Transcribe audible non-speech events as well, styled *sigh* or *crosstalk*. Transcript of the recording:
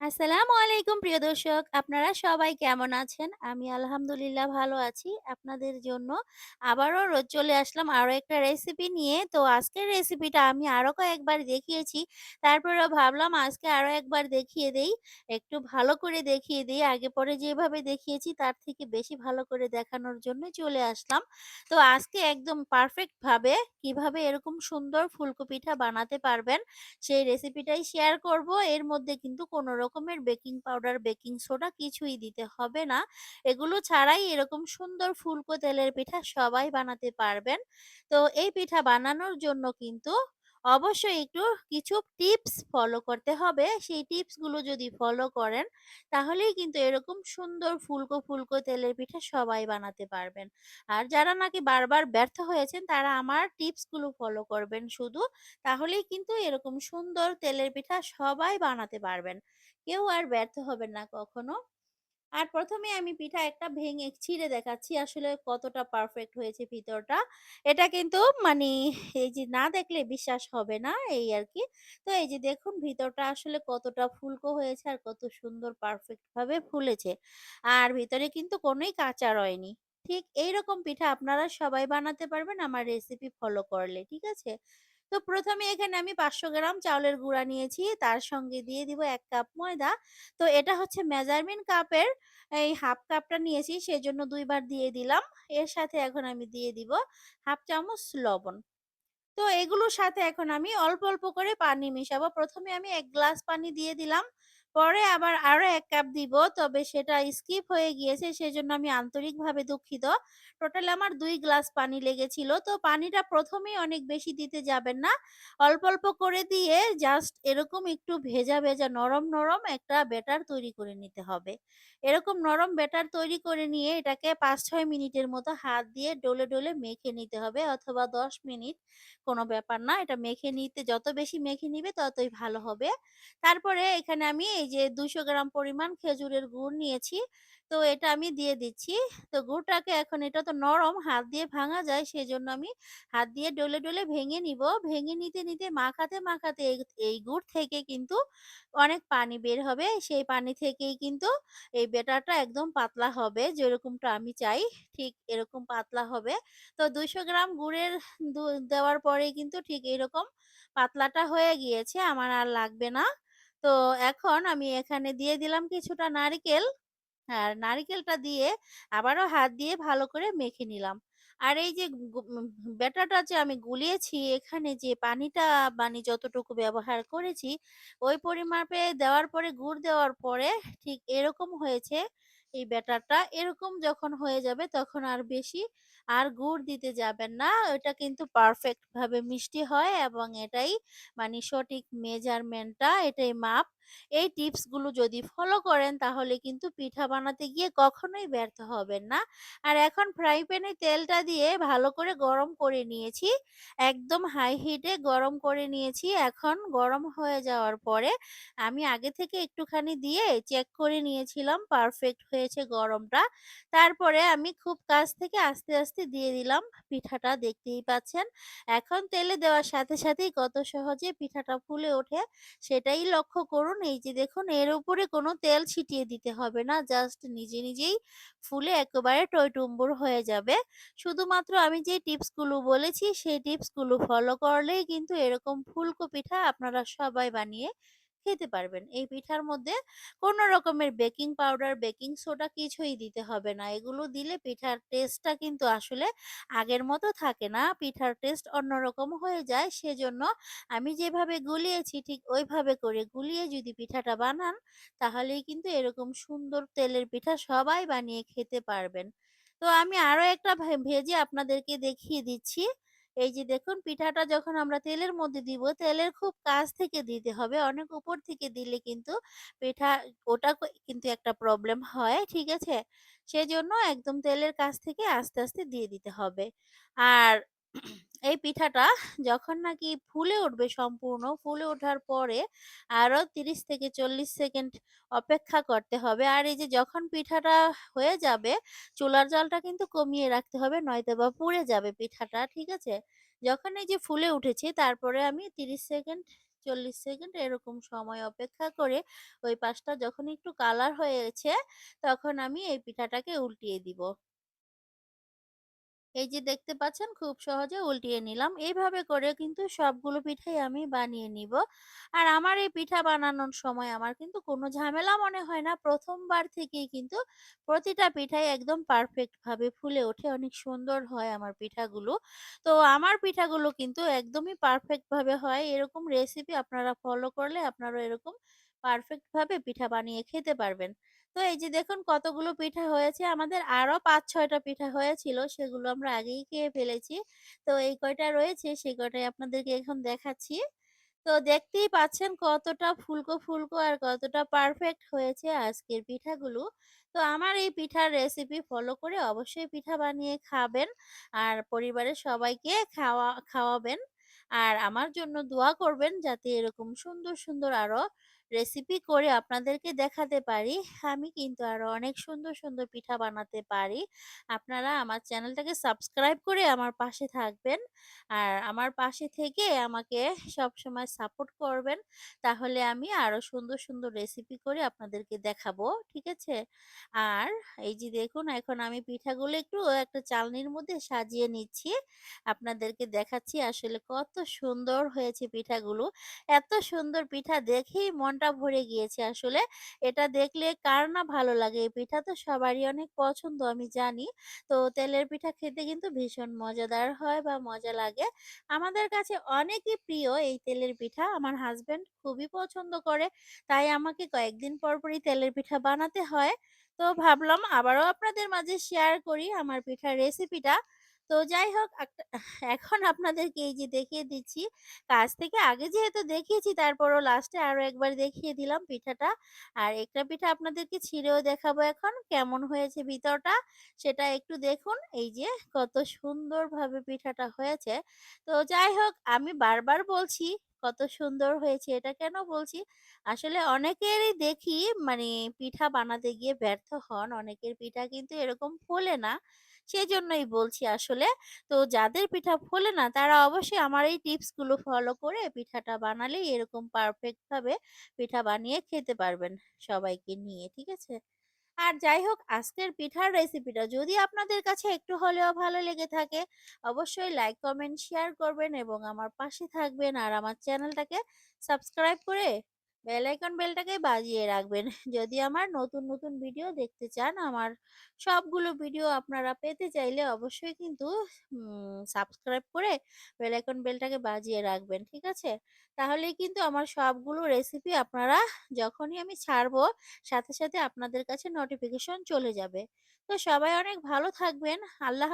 আসসালামু আলাইকুম, প্রিয় দর্শক। আপনারা সবাই কেমন আছেন? আমি আলহামদুলিল্লাহ ভালো আছি। আপনাদের জন্য আবারও রোজ চলে আসলাম আরও একটা রেসিপি নিয়ে। তো আজকের রেসিপিটা আমি আরও কয়েকবার দেখিয়েছি। তারপরেও ভাবলাম আজকে আরও একবার দেখিয়ে দেই। একটু ভালো করে দেখিয়ে দিই আগে পরে যেভাবে দেখিয়েছি, তার থেকে বেশি ভালো করে দেখানোর জন্য চলে আসলাম। তো আজকে একদম পারফেক্টভাবে কীভাবে এরকম সুন্দর ফুলকপিঠা বানাতে পারবেন, সেই রেসিপিটাই শেয়ার করব। এর মধ্যে কিন্তু কোনো রকমের বেকিং পাউডার, বেকিং সোডা কিছুই দিতে হবে না। এগুলো ছাড়াই এরকম সুন্দর ফুলকো তেলের পিঠা সবাই বানাতে পারবেন। তো এই পিঠা বানানোর জন্য কিন্তু অবশ্যই একটু কিছু টিপস ফলো করতে হবে। সেই টিপসগুলো যদি ফলো করেন তাহলেই কিন্তু এরকম সুন্দর ফুলকো, ফুলকো তেলের পিঠা সবাই বানাতে পারবেন। আর যারা নাকি বারবার ব্যর্থ হয়েছেন তারা আমার টিপসগুলো ফলো করবেন শুধু। তাহলেই কিন্তু এরকম সুন্দর তেলের পিঠা সবাই বানাতে পারবেন। কেউ আর ব্যর্থ হবেন না কখনো। আর প্রথমে আমি পিঠা একটা ভেঙে ছিঁড়ে দেখাচ্ছি, আসলে কতটা পারফেক্ট হয়েছে ভিতরটা। এটা কিন্তু মানে এই যে না দেখলে বিশ্বাস হবে না এই আর কি তো এই যে দেখুন ভিতরটা আসলে কতটা ফুলকো হয়েছে আর কত সুন্দর পারফেক্ট ভাবে ফুলেছে। আর ভিতরে কিন্তু কোনোই কাঁচা রয়নি। ঠিক এইরকম পিঠা আপনারা সবাই বানাতে পারবেন, আমার রেসিপি ফলো করলে। ঠিক আছে? তো প্রথমে এখানে আমি ৫০০ গ্রাম চাউলের গুঁড়া নিয়েছি। তার সঙ্গে দিয়ে দিব এক কাপ ময়দা। তো এটা হচ্ছে মেজারমেন্ট কাপের এই হাফ কাপটা নিয়েছি সেই জন্য দুইবার দিয়ে দিলাম। এর সাথে এখন আমি দিয়ে দিব হাফ চামচ লবণ। তো এগুলোর সাথে এখন আমি অল্প, অল্প করে পানি মিশাবো। প্রথমে আমি এক গ্লাস পানি দিয়ে দিলাম। পরে আবার আরও এক কাপ দিব। তবে সেটা স্কিপ হয়ে গিয়েছে সেজন্য আমি আন্তরিকভাবে দুঃখিত। টোটাল আমার দুই গ্লাস পানি লেগেছিল। তো পানিটা প্রথমেই অনেক বেশি দিতে যাবেন না। অল্প, অল্প করে দিয়ে জাস্ট এরকম একটু ভেজা, ভেজা নরম, নরম একটা ব্যাটার তৈরি করে নিতে হবে। এরকম নরম ব্যাটার তৈরি করে নিয়ে এটাকে ৫-৬ মিনিটের মতো হাত দিয়ে ডলে, ডলে মেখে নিতে হবে অথবা ১০ মিনিট কোনো ব্যাপার না। এটা মেখে নিতে যত বেশি মেখে নিবে ততই ভালো হবে। তারপরে এখানে আমি এই যে দুশো গ্রাম পরিমাণ খেজুরের গুড় নিয়েছি। তো এটা আমি দিয়ে দিচ্ছি। তো গুড়টাকে এখন এটা তো নরম হাত দিয়ে ভাঙা যায় সেজন্য আমি হাত দিয়ে ডলে, ডলে ভেঙে নিব। ভেঙে নিতে, নিতে মাখাতে, মাখাতে এই গুড় থেকে কিন্তু অনেক পানি বের হবে। সেই পানি থেকেই কিন্তু এই বেটারটা একদম পাতলা হবে যেরকমটা আমি চাই ঠিক এরকম পাতলা হবে। তো ২০০ গ্রাম গুড়ের দেওয়ার পরেই কিন্তু ঠিক এরকম পাতলাটা হয়ে গিয়েছে। আমার আর লাগবে না। তো এখন আমি এখানে দিয়ে দিলাম কিছুটা নারিকেল। আর নারিকেলটা দিয়ে আবারও হাত দিয়ে ভালো করে মেখে নিলাম। আর এই যে ব্যাটাটা যে আমি গুলিয়েছি এখানে যে পানিটা মানে যতটুকু ব্যবহার করেছি, ওই পরিমাপে দেওয়ার পরে গুড় দেওয়ার পরে ঠিক এরকম হয়েছে এই ব্যাটারটা। এরকম যখন হয়ে যাবে তখন আর বেশি আর গুড় দিতে যাবেন না। ওইটা কিন্তু পারফেক্ট ভাবে মিষ্টি হয় এবং এটাই মানে সঠিক মেজারমেন্টটা এটাই মাপ। এই টিপসগুলো যদি ফলো করেন তাহলে কিন্তু পিঠা বানাতে গিয়ে কখনোই ব্যর্থ হবেন না। আর এখন ফ্রাই প্যানে তেলটা দিয়ে ভালো করে গরম করে নিয়েছি। একদম হাই হিটে গরম করে নিয়েছি। এখন গরম হয়ে যাওয়ার পরে আমি আগে থেকে একটুখানি দিয়ে চেক করে নিয়েছিলাম পারফেক্ট হয়েছে গরমটা। তারপরে আমি খুব কাছ থেকে আস্তে, আস্তে দিয়ে দিলাম পিঠাটা দেখতেই পাচ্ছেন। এখন তেলে দেওয়ার সাথে, সাথেই কত সহজে পিঠাটা ফুলে ওঠে সেটাই লক্ষ্য করুন। এই যে দেখুন এর উপরে কোনো তেল ছিটিয়ে দিতে হবে না। জাস্ট নিজে, নিজেই ফুলে একেবারে টয়টুম্বুর হয়ে যাবে। শুধুমাত্র আমি যে টিপসগুলো বলেছি সেই টিপসগুলো ফলো করলেই কিন্তু এরকম ফুলকপিঠা আপনারা সবাই বানিয়ে খেতে পারবেন। এই পিঠার মধ্যে কোনো রকমের বেকিং পাউডার, বেকিং সোডা কিছুই দিতে হবে না। এগুলো দিলে পিঠার টেস্টটা কিন্তু আসলে আগের মতো থাকে না। পিঠার টেস্ট অন্যরকম হয়ে যায়। সেজন্য আমি যেভাবে গুলিয়েছি ঠিক ওইভাবে করে গুলিয়ে যদি পিঠাটা বানান তাহলেই কিন্তু এরকম সুন্দর তেলের পিঠা সবাই বানিয়ে খেতে পারবেন। তো আমি আরও একটা ভেজে আপনাদেরকে দেখিয়ে দিচ্ছি। এই যে দেখুন পিঠাটা যখন আমরা তেলের মধ্যে দিব, তেলের খুব কাছ থেকে দিতে হবে। অনেক উপর থেকে দিলে কিন্তু পিঠা ওটা কিন্তু একটা প্রবলেম হয়। ঠিক আছে? সেজন্য একদম তেলের কাছ থেকে আস্তে, আস্তে দিয়ে দিতে হবে। আর এই পিঠাটা যখন নাকি ফুলে উঠবে সম্পূর্ণ, ফুলে ওঠার পরে আরও ৩০ থেকে ৪০ সেকেন্ড অপেক্ষা করতে হবে। আর এই যে যখন পিঠাটা হয়ে যাবে, চুলার জলটা কিন্তু কমিয়ে রাখতে হবে নয়তো বা পুড়ে যাবে পিঠাটা। ঠিক আছে? যখন এই যে ফুলে উঠেছে তারপরে আমি ৩০ সেকেন্ড ৪০ সেকেন্ড এরকম সময় অপেক্ষা করে ওই পাশটা যখন একটু কালার হয়েছে তখন আমি এই পিঠাটাকে উল্টিয়ে দিব। এই যে দেখতে পাচ্ছেন, খুব সহজে উল্টিয়ে নিলাম। এইভাবে করে কিন্তু সবগুলো পিঠাই আমি বানিয়ে নিব। আর আমার এই পিঠা বানানোর সময় আমার কিন্তু কোনো ঝামেলা মনে হয় না। ১ম বার থেকেই কিন্তু প্রতিটা পিঠাই একদম পারফেক্ট ভাবে ফুলে ওঠে। অনেক সুন্দর হয় আমার পিঠাগুলো। তো আমার পিঠাগুলো কিন্তু একদমই পারফেক্ট ভাবে হয়। এরকম রেসিপি আপনারা ফলো করলে আপনারা এরকম পারফেক্ট ভাবে পিঠা বানিয়ে খেতে পারবেন। তো এই যে দেখুন কতগুলো পিঠা হয়েছে। আমাদের আরও পাঁচ ছয়টা পিঠা হয়েছিল। সেগুলো আমরা আগেই খেয়ে ফেলেছি। তো এই কয়টা রয়েছে সেই কয়টাই আপনাদেরকে এখন দেখাচ্ছি। তো দেখতেই পাচ্ছেন কতটা ফুলকো, ফুলকো আর কতটা পারফেক্ট হয়েছে আজকের পিঠাগুলো। তো আমার এই পিঠার রেসিপি ফলো করে অবশ্যই পিঠা বানিয়ে খাবেন। আর পরিবারের সবাইকে খাওয়া খাওয়াবেন। আর আমার জন্য দোয়া করবেন যাতে এরকম সুন্দর, সুন্দর আরও রেসিপি করে আপনাদেরকে দেখাতে পারি। আমি কিন্তু আরও অনেক সুন্দর, সুন্দর পিঠা বানাতে পারি। আপনারা আমার চ্যানেলটাকে সাবস্ক্রাইব করে আমার পাশে থাকবেন। আর আমার পাশে থেকে আমাকে সবসময় সাপোর্ট করবেন। তাহলে আমি আরও সুন্দর, সুন্দর রেসিপি করে আপনাদেরকে দেখাবো। ঠিক আছে? আর এই যে দেখুন এখন আমি পিঠাগুলো একটু একটা চালনির মধ্যে সাজিয়ে নিচ্ছি। আপনাদেরকে দেখাচ্ছি আসলে কত সুন্দর হয়েছে পিঠাগুলো। এত সুন্দর পিঠা দেখেই মনটা ভরে গিয়েছে আসলে। এটা দেখলে কার না ভালো লাগে? এই পিঠা তো সবারই অনেক পছন্দ আমি জানি। তো তেলের পিঠা খেতে কিন্তু ভীষণ মজাদার হয় বা মজা লাগে। আমাদের কাছে অনেকই প্রিয় এই তেলের পিঠা। আমার হাসব্যান্ড খুবই পছন্দ করে। তাই আমাকে কয়েকদিন পর, পরই তেলের পিঠা বানাতে হয়। তো ভাবলাম আবারও আপনাদের মাঝে শেয়ার করি আমার পিঠার রেসিপিটা। তো যাই হোক *laughs* এখন আপনাদেরকে এই যে দেখিয়ে দিচ্ছি। কাজ থেকে আগে যেহেতু দেখিয়েছি, তারপরও লাস্টে আরও একবার দেখিয়ে দিলাম পিঠাটা। আর একটা পিঠা আপনাদেরকে ছিঁড়েও দেখাবো এখন, কেমন হয়েছে ভিতরটা সেটা একটু দেখুন। এই যে কত সুন্দরভাবে পিঠাটা হয়েছে। তো যাই হোক, আমি বারবার বলছি কত সুন্দর হয়েছে। এটা কেন বলছি? আসলে অনেকেরই দেখি মানে পিঠা বানাতে গিয়ে ব্যর্থ হন। অনেকের পিঠা কিন্তু এরকম ফোলে না। সেজন্যই বলছি আসলে। তো যাদের পিঠা ফোলে না তারা অবশ্যই আমার এই টিপসগুলো ফলো করে পিঠাটা বানালেই এরকম পারফেক্ট ভাবে পিঠা বানিয়ে খেতে পারবেন সবাইকে নিয়ে। ঠিক আছে? আর যাই হোক আজকের পিঠার রেসিপিটা যদি আপনাদের কাছে একটু হলেও ভালো লেগে থাকে অবশ্যই লাইক, কমেন্ট, শেয়ার করবেন এবং আমার পাশে থাকবেন আর আমার চ্যানেলটাকে সাবস্ক্রাইব করে বেল আইকন বেলটাকে বাজিয়ে রাখবেন। *laughs* যদি আমার নতুন, নতুন ভিডিও দেখতে চান আমার সবগুলো ভিডিও আপনারা পেতে চাইলে অবশ্যই কিন্তু সাবস্ক্রাইব করে বেল আইকন বেলটাকে বাজিয়ে রাখবেন। ঠিক আছে? তাহলেই কিন্তু আমার সবগুলো রেসিপি আপনারা যখনই আমি ছাড়বো সাথে, সাথে আপনাদের কাছে নোটিফিকেশন চলে যাবে। তো সবাই অনেক ভালো থাকবেন। আল্লাহ